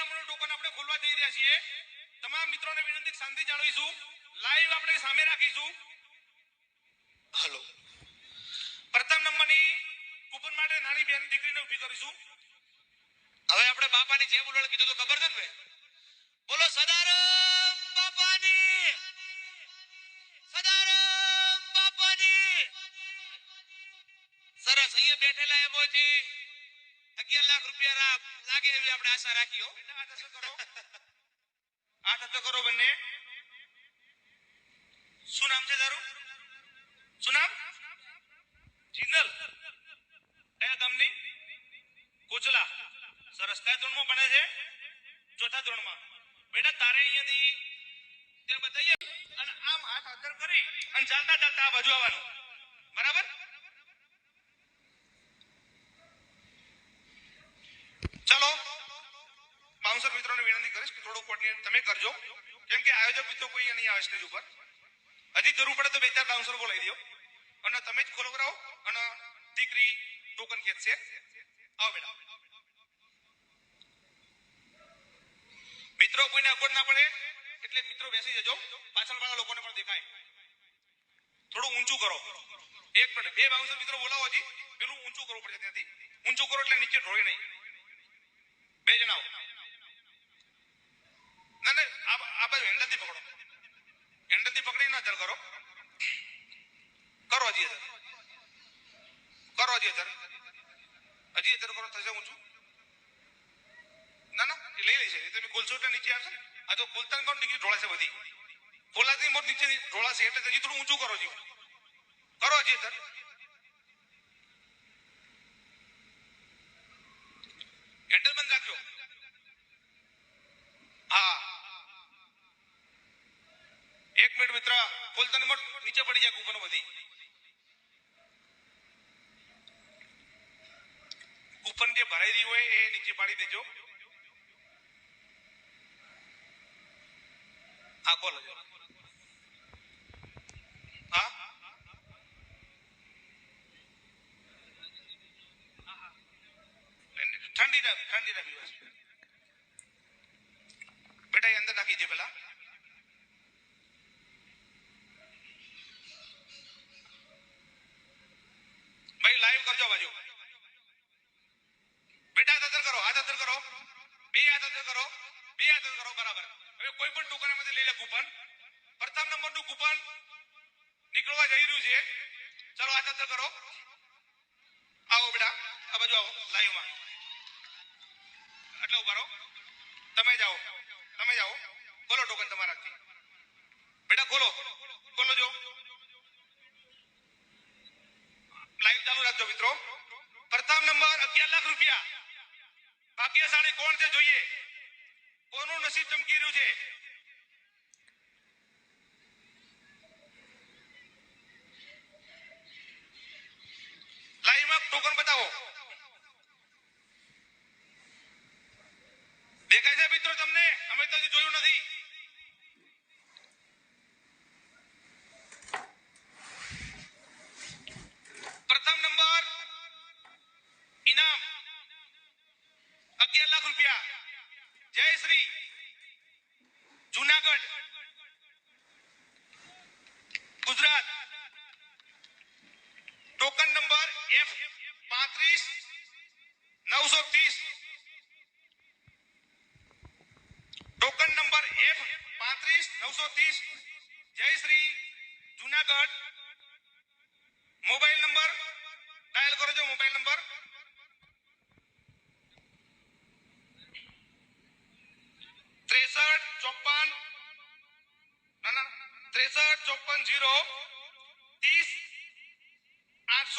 નંબરનું ટોકન આપણે ખોલવા જઈ રહ્યા છીએ. તમામ મિત્રોને વિનંતી શાંતિ જાળવીશું. લાઈવ આપણે સામે રાખીશું. હલો પ્રથમ નંબરની કૂપન માટે નાની બેન દીકરીને ઊભી કરીશું. હવે આપણે બાપાની જે બોલવાનું કીધું તો ખબર છે ને બોલો સદારામ બાપાની સદારામ બાપાની સરસ અહીંયા બેઠેલા એમોજી અગિયાર લાખ રૂપિયા રા- એવી આશા રાખ્યો બેટા હાથ કરો? હાથ હસ્તે કરો બંને. શું નામ છે તારું? શું નામ? જીનલ. કયા ગામની? કોચલા. સરસ. કયા ધોરણમાં ભણે છે? ચોથા ધોરણમાં. બેટા તારે અહીંયાથી ત્યાં બતાવીએ. અને આમ હાથ અંદર કરી અને ચાલતા ચાલતા આ બાજુ આવવાનું બરાબર ચલો બાઉન્સર મિત્રોને વિનંતી તમે કરજો. કેમ કે આયોજક મિત્રો કોઈ નહીં આવે સ્ટેજ ઉપર. હજી જરૂર પડે તો બે ચાર બાઉન્સર બોલાવી દો અને તમે જ ખોલો કરાવો. અને દીકરી ટોકન ખેંચશે. આવો બેટા. મિત્રો કોઈને અગવડ ના પડે, એટલે મિત્રો બેસી જજો. પાછળ વાળા લોકોને પણ દેખાય. થોડું ઊંચું કરો. એક મિનિટ બે બાઉન્સર મિત્રો બોલાવો હજી. પેલું ઊંચું કરવું પડશે ત્યાંથી. ઊંચું કરો એટલે નીચે ઢોળે નહીં. બે જણા આવો ના ના, આ બાજુ હેન્ડલથી પકડો. હેન્ડલથી પકડીને અધર કરો. કરો હજી અધર કરો હજી અધર હજી અધર કરો, થશે ઊંચું. ના ના, એ લઈ લેશે એ તમે ખોલશો એટલે નીચે આવશે આ તો ખોલતા ને કોણ ડિગ્રી ઢોળાશે બધી? ખોલાતી મોટ નીચે ઢોળાશે એટલે હજી થોડું ઊંચું કરો જીવ કરો હજી અધર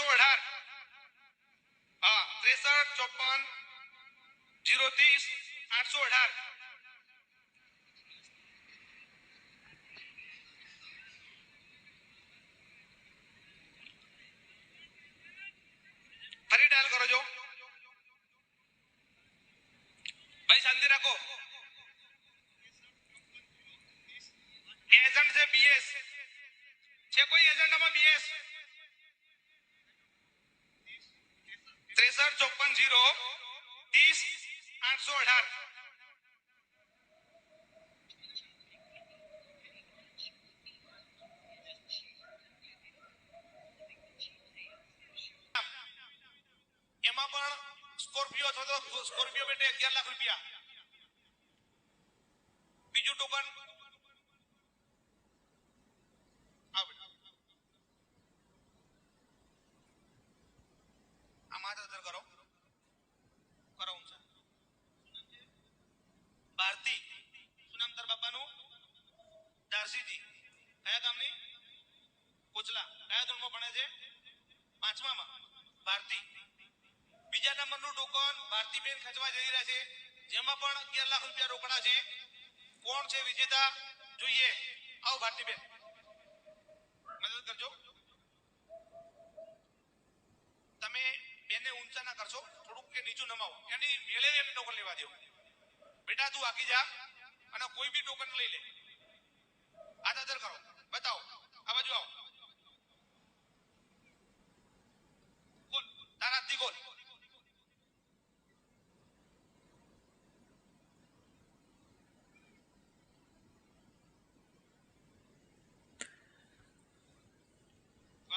આઠસો અઢાર હા ત્રેસઠ ચોપન જીરો ત્રીસ આઠસો અઢાર ફરી ડાયલ કરો છો ભાઈ શાંતિ રાખો એજન્ટ છે બીએસ છે કોઈ એજન્ટ આમાં બીએસ ત્રેસઠ ચોપન જીરો ત્રીસ આઠસો અઢાર સ્કોર્પિયો બેટે અગિયાર લાખ રૂપિયા કરો. ઊંચા. ભારતી શું નામ તાર ભારતી બીજા નંબરનું જઈ રહ્યા છે. જેમાં પણ અગિયાર લાખ રૂપિયા રોકડા છે. કોણ છે વિજેતા? જોઈએ. આવો ભારતીબેન મદદ કરજો તમે બેને ઊંચા ના કરશો થોડુંક કે નીચું નમાવો એની મેળે એને ટોકન લેવા દો બેટા તું આગી જા અને કોઈ બી ટોકન લઈ લે હાથ અંદર કરો બતાવો આ બાજુ આવો બોલ તારા હાથથી બોલ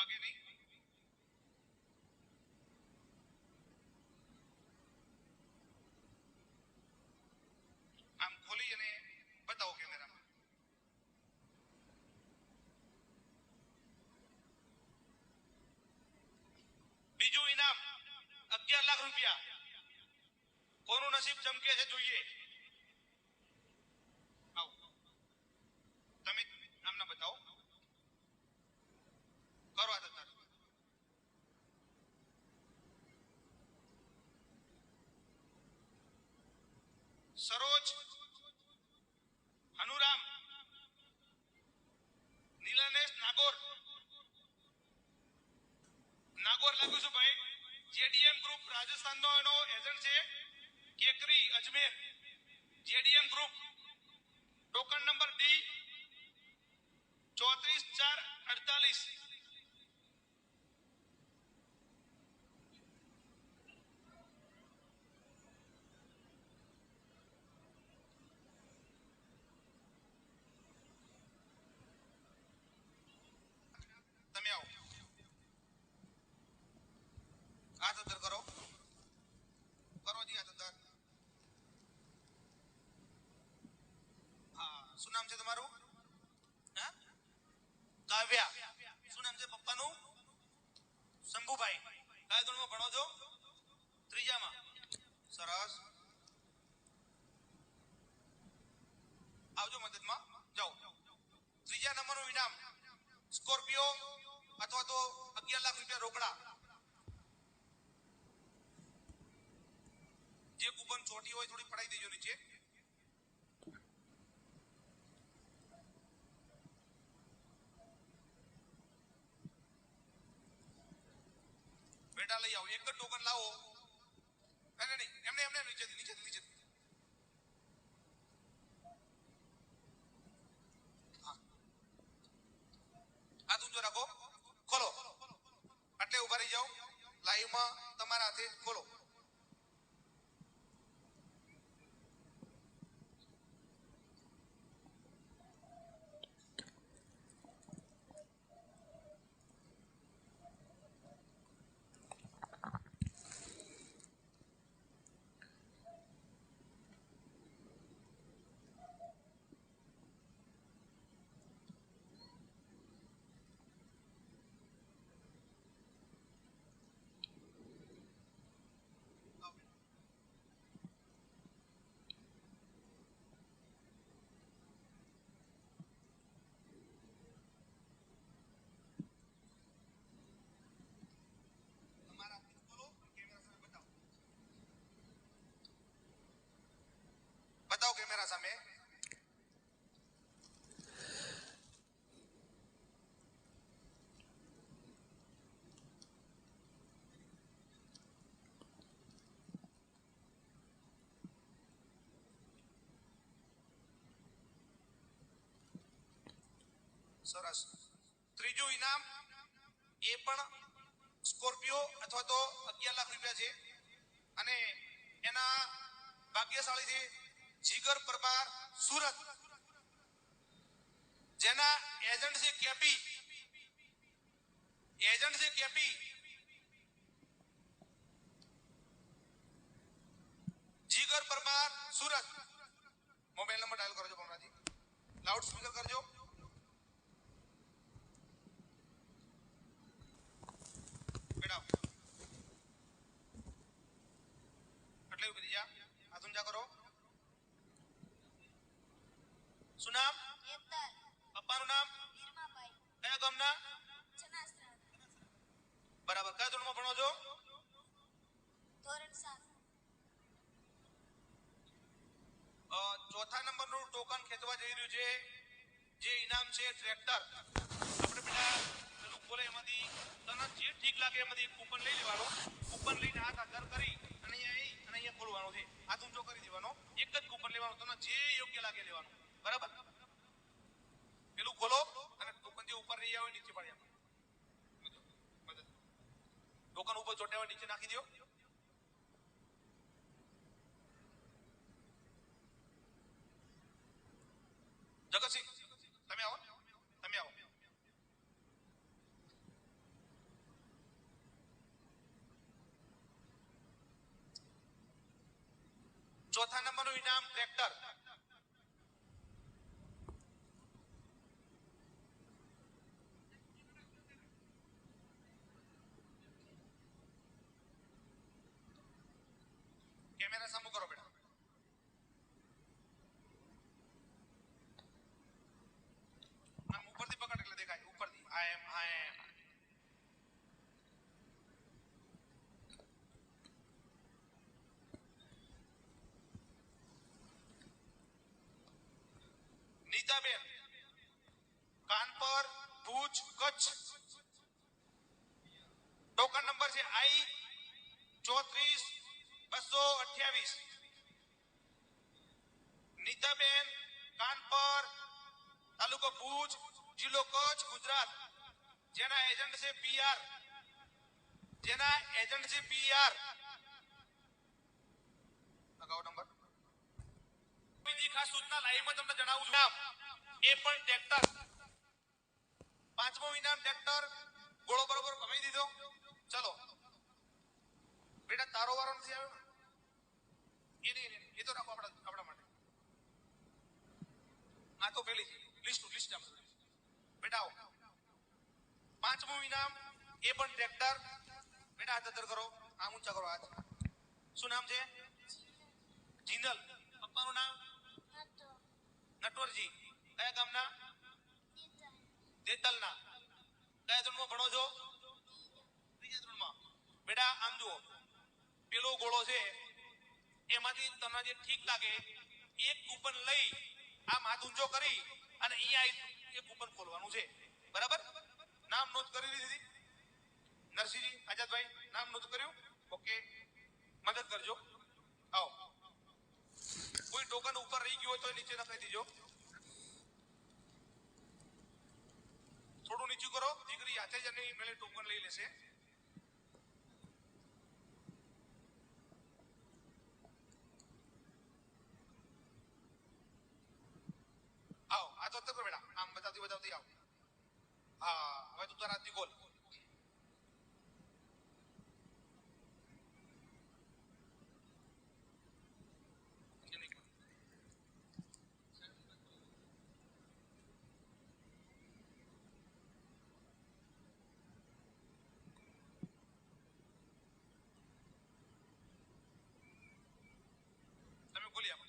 વાગે નહીં. આમ ખોલી અને બતાવો કેમેરામાં. બીજું ઇનામ, અગિયાર લાખ રૂપિયા. કોનું નસીબ ચમકે છે જોઈએ. આવો. તમે બતાવો કરો આ દત્તા સરોજ હનુરામ નીલનેશ નાગોર નાગોર લાગ્યું છે ભાઈ જેડીએમ ગ્રુપ રાજસ્થાનનો એનો એજન્ટ છે Kekri Ajmer JDM group token number D ચોત્રીસ ચાર અડતાલીસ તમે આવો હાથ અંદર કરો કરો જી હાથ અંદર હા શું નામ છે તમારું? કાવ્યા. શું નામ છે પપ્પાનું? શંભુભાઈ. કયા ધોરણમાં ભણો છો? ત્રીજામાં. સરસ. આવજો મદદમાં. જાઓ. ત્રીજા નંબરનું ઇનામ. સ્કોર્પિયો અથવા તો અગિયાર લાખ રૂપિયા રોકડા. જે કુપન ચોટી હોય થોડી પડાઈ દેજો નીચે બેટા લઈ આવો એક ટોકન લાવો નહીં નહીં, નહીં એમને એમને નીચેથી નીચેથી નીચેથી હા. હાથ ઊંચો રાખો ખોલો એટલે ઊભા રહી જાઓ લાઈવમાં તમારા હાથે ખોલો તમારા હાથ ખોલો કેમેરા સામે બતાવો કેમેરા સામે સરસ ત્રીજું ઇનામ એ પણ સ્કોર્પિયો અથવા તો અગિયાર લાખ રૂપિયા છે અને એના ભાગ્યશાળી છે જીગર પ્રભાર સુરત જેના એજન્ટ છે કેપી એજન્ટ છે KP Jigar Parmar Surat mobile number dial કરજો ભમરાજી લાઉડ સ્પીકર કરજો બેટા એટલે બીજા આ જા કરો બરાબર કયા ધોરણમાં ભણો છો? ધોરણ 7 ચોથા ટોકન ખેંચવા જઈ રહ્યું છે. જે ઇનામ છે ટ્રેક્ટર. આપણે બધા ખોલે એમાંથી તને જે ઠીક લાગે એમાંથી કૂપન લઈ લેવાનો. કૂપન લઈને હાથ આધાર કરી અને અહીંયા અને અહીંયા ખોલવાનો છે. હાથ ઊંચો કરી દેવાનો. એક જ કૂપન લેવાનો તને જે યોગ્ય લાગે લેવાનું. બરાબર? પેલું ખોલો. નીચે પાડી આપો ટોકન ઉપર ચોટાવા નીચે નાખી દો. જગતસિંહ, તમે આવો. તમે આવો. ચોથા નંબરનું ઇનામ ટ્રેક્ટર. ઉપરથી આ એમ આ એમ નીતાબેન કાનપર ભુજ કચ્છ ટોકન નંબર છે આઈ ચોત્રીસ બસો અઠ્યાવીસ નીતાબેન કાનપર તાલુકો ભુજ જિલ્લો કચ્છ ગુજરાત જેના એજન્ટ છે પીઆર જેના એજન્ટ છે પીઆર અગાઉ નંબર. બીજી ખાસ સૂચના લાઈવમાં તમને જણાવું છું. એ પણ ટ્રેક્ટર. પાંચમો ઇનામ ટ્રેક્ટર. ગોળો બરોબર કમાઈ દીધો. ચલો. બેટા, તારો વારો નથી આવ્યો? એ નહીં. એ તો રાખો આપણા આપણા માટે. આ તો પેલી, લિસ્ટ લિસ્ટ આમ. બેટા, આવો. પાંચમું ઇનામ, એ પણ ટ્રેક્ટર. બેટા, હાથ અંદર કરો. આમ ઊંચા કરો, હાથ. શું નામ છે? જિંદલ. પપ્પાનું નામ? નટવરજી. કયા ગામના? દેતલના કયા ધોરણમાં ભણો છો? ત્રીજા ધોરણમાં બેટા, આમ જુઓ. પેલો ગોળો છે, એમાંથી તમને જે ઠીક લાગે, એક કૂપન લઈ, આમ હાથ ઊંચો કરી અને અહીંયા એક કૂપન ખોલવાનું છે. બરાબર? નામ નોંધ કરી લીધી નરસિંહજી આઝાદભાઈ, નામ નોંધ કર્યું? ઓકે. મદદ કરજો. આવો. કોઈ ટોકન ઉપર રહી ગયું હોય તો નીચે નખાઈ દીજો. થોડું નીચું કરો. દીકરી હાથે જ એની મેળે ટોકન લઈ લેશે. આવો. આ તો બેટા. આમ બતાવતી બતાવતી આવો. હા હવે તું તારા હાથથી ખોલ તમે ખોલી આપો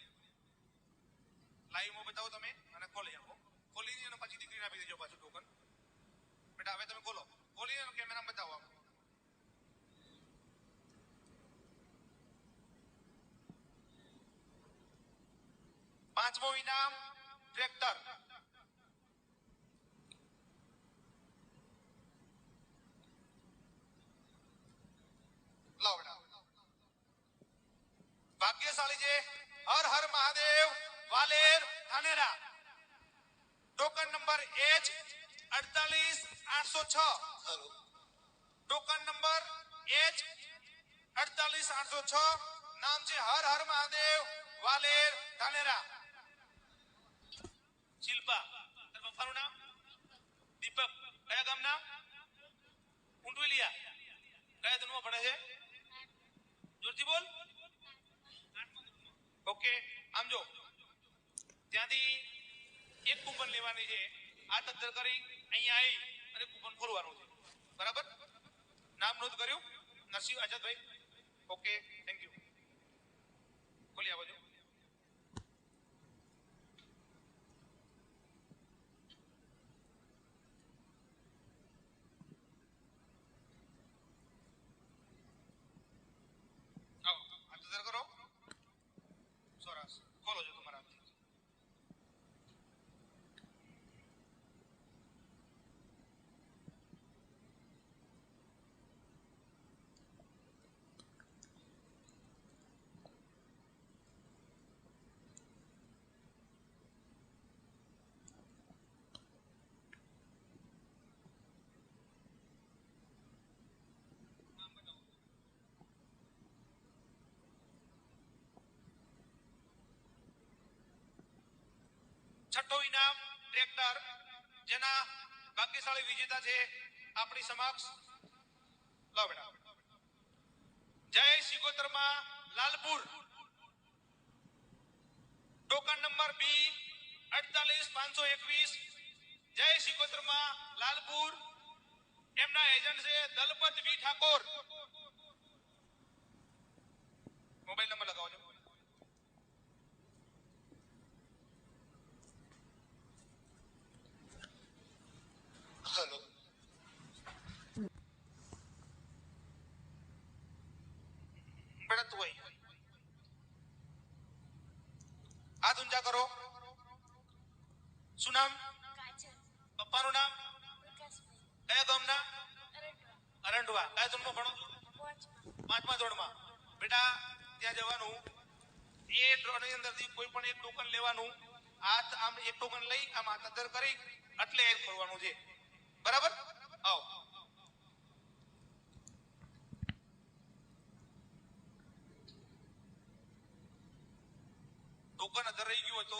લાઈવમાં બતાવો તમે અને ખોલી આપો ખોલીને અને પછી દીકરીને આપી દેજો પાછું ટોકન બેટા હવે તમે બોલો ખોલીને અને કેમેરામાં બતાવો પાંચમો ઇનામ ટ્રેક્ટર લાવો બેટા ભાગ્યશાળી છે Har Har Mahadev Valer Dhanera token number H અડતાલીસ આઠસો છ ટોકન નંબર એચ અડતાલીસ આઠસો છ. નામ છે હર હર મહાદેવ, વાલેર ધાનેરા. શિલ્પા પપ્પાનું નામ? દીપક. કયા ગામના? ઉંટવેલિયા. કયા ધનમાં ભણે છે? જોરથી બોલ. ઓકે, આમ જો. ત્યાંથી એક કૂપન લેવાની છે. આ તદ્દર કરી, અહીંયા આવી અને કૂપન ખોલવાનું છે. બરાબર? નામ નોંધ કર્યું? Narsinh Azadbhai? Okay thank you ખોલી આ બાજુ આવો હાથ તદ્દર કરો સરસ ખોલો છો તમારા હાથથી છઠ્ઠો ઇનામ ટ્રેક્ટર, જેના ભાગ્યશાળી વિજેતા છે આપણી સમક્ષ લો બેટા જય સિકોતરમાં લાલપુર. ટોકન નંબર બી અડતાલીસ, પાંચસો એકવીસ. જય સિકોતરમાં લાલપુર. એમના એજન્ટ છે Dalpat V Thakor mobile number લગાવજો hello બેટા હોય. હાથ ઊંચા કરો. શું નામ? પપ્પાનું નામ? કયા ગામના? અરંડવા. અરંડવા. કયા ધોરણમાં ભણો? પાંચમા. પાંચમા ધોરણમાં. બેટા ત્યાં જવાનું. એ ડ્રોની અંદરથી કોઈ પણ એક ટોકન લેવાનું. હાથ આમ એક ટોકન લઈ આમ હાથ અંદર કરી એટલે એડ કરવાનું છે. બરાબર આવો ટોકન અંદર રહી ગયું હોય તો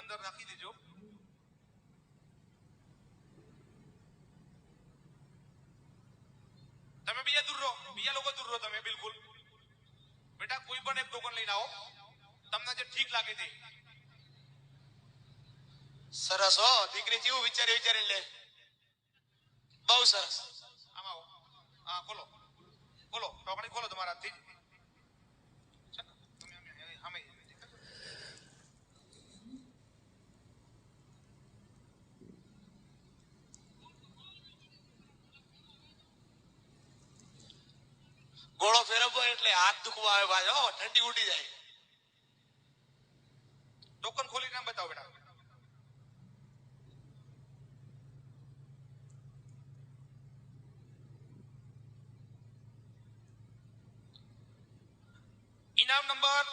અંદર નાખી દેજો તમે બીજા દૂર રહો રહો તમે બિલકુલ. બેટા કોઈ પણ એક ટોકન લઈને આવો. તમને જે ઠીક લાગે તે. સરસ હો દીકરી જેવું વિચારે વિચારી લે. બહુ સરસ. આમાં આવો. હા ખોલો. ખોલો. ટોકણી ખોલો તમારા હાથથી છે ને? તમે આમ અહીં- સામે અહીં દેખાડો. ગોળો ફેરવવો એટલે હાથ દુખવા આવે ઠંડી ઉડી જાય. ટોકન ખોલીને આમ બતાવો બેટા. ઇનામ નંબર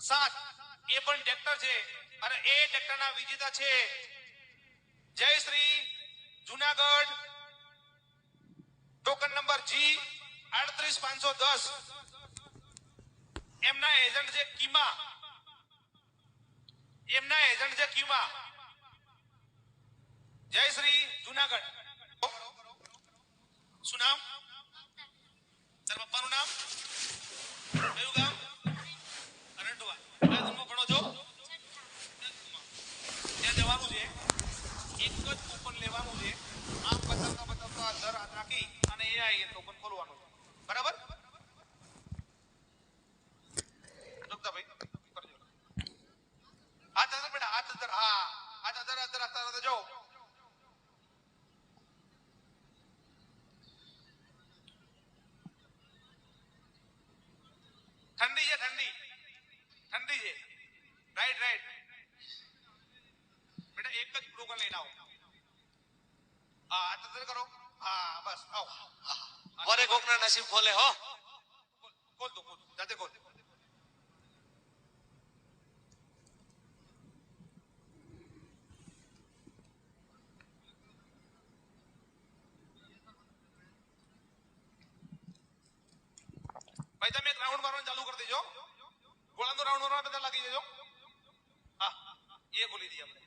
સાત. એ પણ ટ્રેક્ટર છે. અને એ ટ્રેક્ટરના વિજેતા છે. જય Shri Junagadh. Token number G. આડત્રીસ, પાંચસો દસ. એમના એજન્ટ છે કીમા. એમના એજન્ટ છે ક્યુમા જય શ્રી જુનાગઢ. શું નામ? તારા પપ્પાનું નામ? કયું ગામ? અરંડવા. ગામમાં ભણો છો? ત્યાં જવાનું છે. એક જ કૂપન લેવાનું છે. આમ બતાવતા બતાવતા દર હાથ રાખી અને એ આ ટોકન બરાબર હાથ અંદર બેટા હાથ અંદર હા હાથ અંદર અંદર જો ઠંડી છે ઠંડી ઠંડી છે રાઈટ રાઈટ બેટા એક જ ટોકન લઈને આવો હા હાથ અંદર કરો હા બસ આવો હા વરે કોકના નસીબ ખોલે હો ખોલ ખોલ દો ખોલ દો. જાતે ખોલ ભાઈ તમે એક રાઉન્ડ મારવાનું ચાલુ કરી દેજો ગોળાનો રાઉન્ડ મારવા બધા લાગી જજો હા એ ખોલી દઈએ આપણે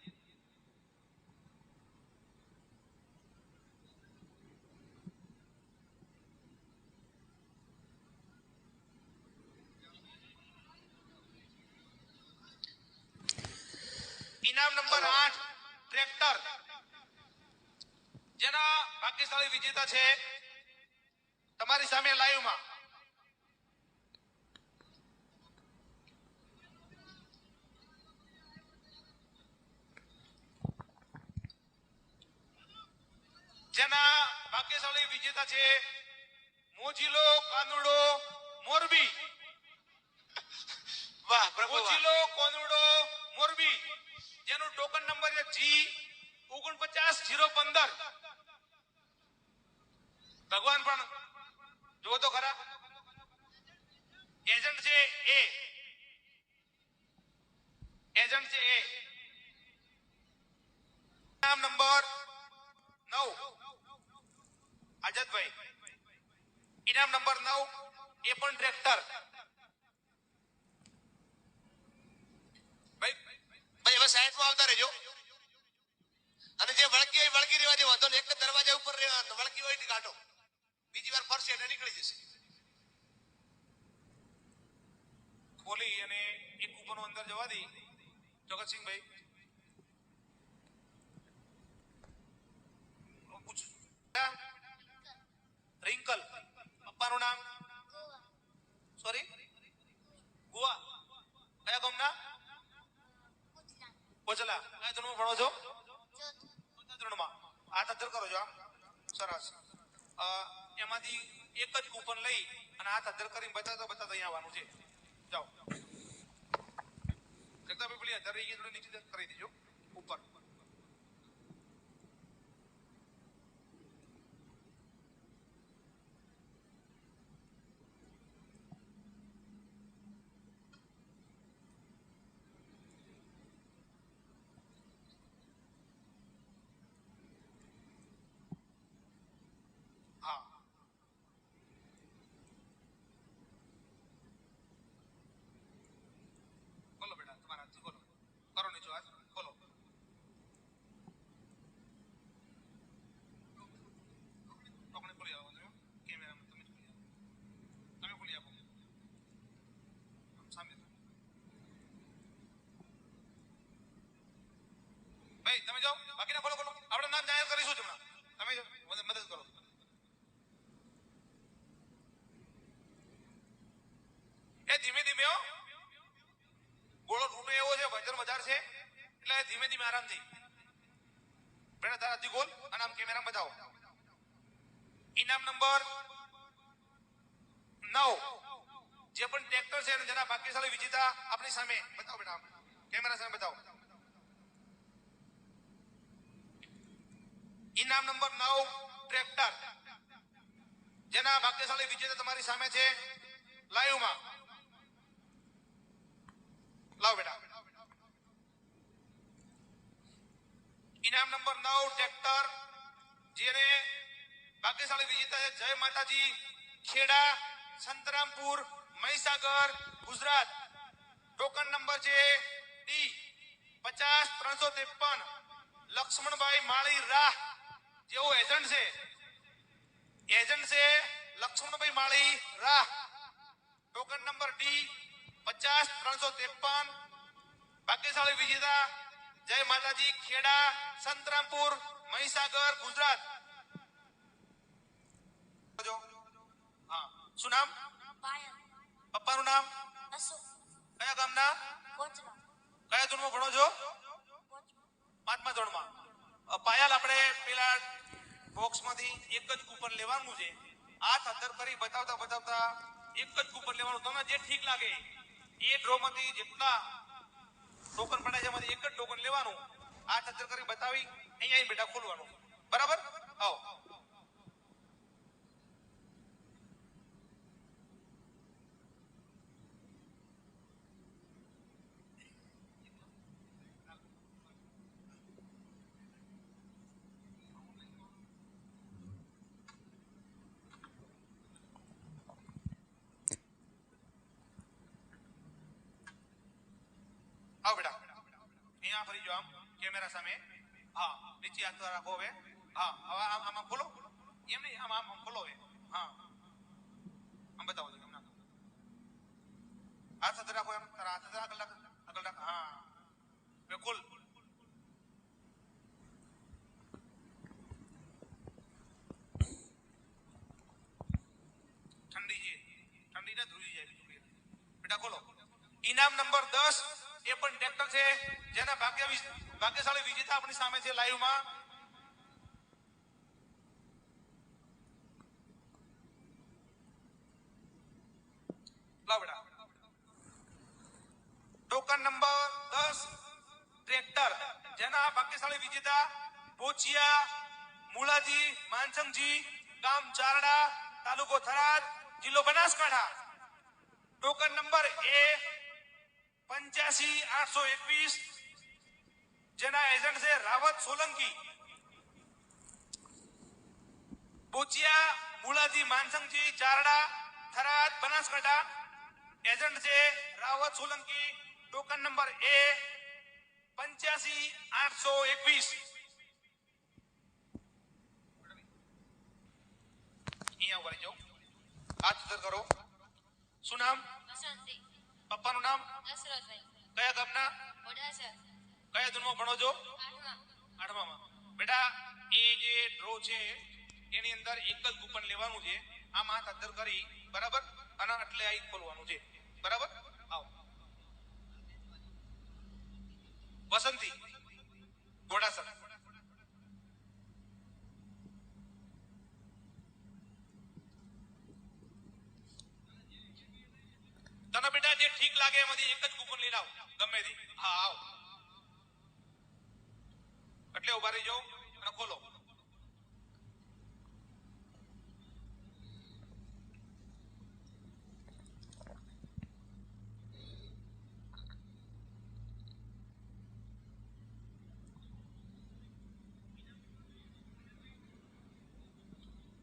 ઇનામ નંબર આઠ, ટ્રેક્ટર. જેના ભાગ્યશાળી વિજેતા છે તમારી સામે લાઈવમાં. જેના ભાગ્યશાળી વિજેતા છે આઝાદભાઈ ઇનામ નંબર નવ, એ પણ ટ્રેક્ટર. ભાઈ હવે સાઈડમાં આવતા રહેજો? અને જે વળકી હોય વળકી રહેવા જેવો હતો એક દરવાજા ઉપર વળકી હોય ને કાઢો બીજી વાર ફરશે એટલે નીકળી જશે. ખોલી અને એક કૂપનો અંદર જવા દઈ જગતસિંહભાઈ. પૂછું. રિંકલ પપ્પાનું નામ સોરી ગોવા કયા ગામના કોચલા કયા ધોરણમાં ભણો છો ચોથું ધોરણમાં હાથ અધર કરો છો સરસ એમાંથી એક જ કૂપન લઈ અને હાથ અધર કરીને બતાવતા બતાવતા અહીંયા આવવાનું છે. જાઓ. જગતાભાઈ પીપળી અધર રહી ગઈ, થોડી નીચે કરી દેજો. ઉપર હા બોલો બેટા તમારા હાથથી બોલો કરો નીચો હાથ બોલો ટોકણી ખોલી આવો તમે કેમેરામાં તમે જ ખોલી આપો તમે ખોલી આપો આમ સામે ભાઈ તમે જાઓ બાકીના બોલો બોલો આપણે નામ જાહેર કરીશું જ હમણાં તમે જાઓ, મદદ મદદ કરો એ ધીમે ધીમે હો ગોળો તૂટે એવો છે વજન વધારે છે ધીમે આરામથી બેટા તારા હાથથી ગોલ અને આમ કેમેરા બતાવો ઇનામ નંબર નવ જે પણ ટ્રેક્ટર છે અને ભાગ્યશાળી વિજેતા આપણી સામે બતાવો બેટા કેમેરા સામે બતાવો ઇનામ નંબર નવ ટ્રેક્ટર જેના ભાગ્યશાળી વિજેતા તમારી સામે છે લાઈવમાં લાવ બેટા ઇનામ નંબર નવ ટ્રેક્ટર જેને ભાગ્યશાળી વિજેતા છે જય માતાજી, ખેડા, સંતરામપુર, મહીસાગર, ગુજરાત. ટોકન નંબર છે ડી, પચાસ, ત્રણસો ત્રેપન. લક્ષ્મણભાઈ માળી રાહ. જેવો એજન્ટ છે. એજન્ટ છે લક્ષ્મણભાઈ માળી રાહ. ટોકન નંબર ડી, પચાસ, ત્રણસો ત્રેપન. ભાગ્યશાળી વિજેતા જય માતાજી, ખેડા સંતરામપુર મહીસાગર ગુજરાત. હા. શું નામ? પપ્પાનું નામ? કયા ગામના? કયા ધોરણમાં ભણો છો? પાંચમા ધોરણમાં. પાયલ આપણે પેલા બોક્સમાંથી એક જ કૂપન લેવાનું છે. આ થતર કરી બતાવતા બતાવતા એક જ કૂપન લેવાનું. તમને જે ઠીક લાગે એ ડ્રોમાંથી જેટલા ટોકન પડાય છે એમાંથી એક જ ટોકન લેવાનું. હાથ અધર કરી બતાવી અહીંયા આવીને બેટા ખોલવાનું બરાબર આવો આવો બેટા અહીંયા ફરી જાઓ આમ કેમેરા સામે? હા, નીચે હાથ રાખો હવે હા, હવે આમ આમ આમ ખોલો. એમ નહીં, આમ આમ આમ ખોલો હવે હા. આમ બતાવો તો એમના હાથ સાથે રાખો એમ. તારા હાથ સાથે આગળ રાખ. આગળ રાખ. હા. હવે ખોલ. ઠંડી છે. ઠંડી ના ધ્રુજી જાય બીજું કંઈ નહીં. બેટા, ખોલો. ઇનામ નંબર દસ. એ પણ ટ્રેક્ટર છે. જેના ભાગ્ય ભાગ્યશાળી વિજેતા આપણી સામે છે લાઈવમાં. લાવ ટોકન નંબર દસ, ટ્રેક્ટર. જેના ભાગ્યશાળી વિજેતા પોચિયા મુલાજી, માનસંગજી, ગામ ચારડા, તાલુકો થરાદ, જિલ્લો બનાસકાંઠા. ટોકન નંબર એ પંચ્યાસી આઠસો એકવીસ, જેના એજન્ટ છે રાવત સોલંકી. પોચિયા મુળાજી માનસંગજી ચારડા, થરાદ બનાસકાંઠા. એજન્ટ છે Rawat Solanki, token number A, પંચ્યાસી આઠસો એકવીસ. અહીંયા ઊભા રહી જાઓ. હાથ ઉધર કરો. શું નામ? પપ્પાનું નામ? કયા ગામના? કયા ધોરણમાં ભણો છો? આઠમા. આઠમામાં. બેટા એ જે ડ્રો છે એની અંદર એક જ કૂપન લેવાનું છે. આમ હાથ અંદર કરી બરાબર? અને એટલે આ ખોલવાનું છે. બરાબર? આવો. વસંતી. ઘોડાસર તને બેટા જે ઠીક એક જ કૂપન લઈને આવ, ગમે તે. હા, આવો. એટલે ઊભા રહી જાઓ અને ખોલો.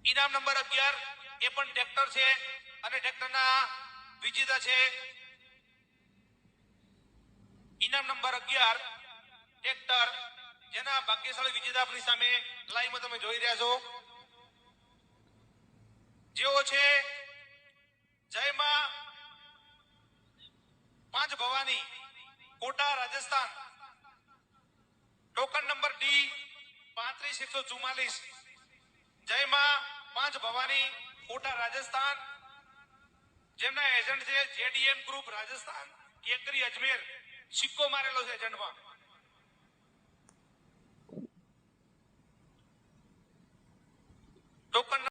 ઇનામ નંબર અગિયાર, એ પણ ટ્રેક્ટર છે અને ટ્રેક્ટરના વિજેતા છે ઇનામ નંબર અગિયાર ટ્રેક્ટર જેના ભાગ્યશાળી વિજેતા આપણી સામે લાઈવમાં તમે જોઈ રહ્યા છો. જેઓ છે, જયમાં પાંચ Bhavani, Kota Rajasthan. Token number D, પાંત્રીસ, એકસો ચુમ્માલીસ. જયમાં પાંચ ભવાની, કોટા રાજસ્થાન. જેમના એજન્ટ છે, જેડીએમ ગ્રુપ રાજસ્થાન, કેકરી અજમેર. સિક્કો મારેલો છે એજન્ટમાં ટોકન